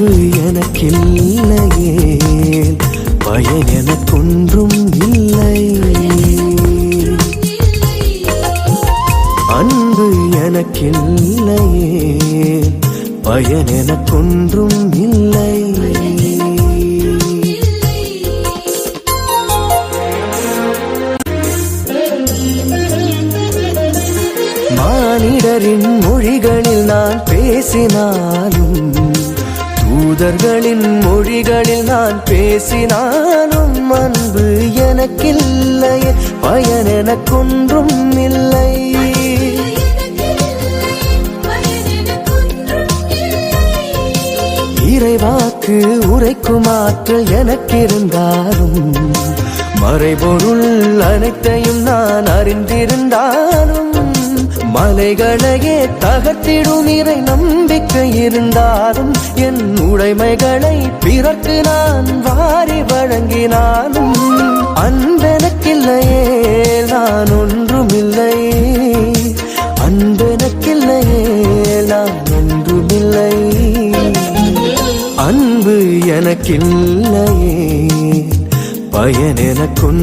அன்பு எனக்கில்லையே பயன் எனக்கொன்றும் இல்லை. அன்பு எனக்கில்லையே பயன் எனக்கொன்றும் இல்லை. மானிடரின் மொழிகளில் நான் பேசினாலும் தூதர்களின் மொழிகளில் நான் பேசினாலும் அன்பு எனக்கில்லை பயன் எனக்கொன்றும் இல்லை. இறைவாக்கு உரைக்கும் ஆற்றல் எனக்கிருந்தாலும் மறைபொருள் அனைத்தையும் நான் அறிந்திருந்தாலும் மலைகளையே தகர்த்திடும் இறை நம்பிக்கை இருந்தாலும் என் உடைமைகளை பிறர்க்கு நான் வாரி வழங்கினாலும் அன்பெனக்கில்லையே நான் ஒன்றுமில்லை. அன்பெனக்கில்லையே நான் ஒன்றுமில்லை. அன்பு எனக்கில்லையே பயன் எனக்குன்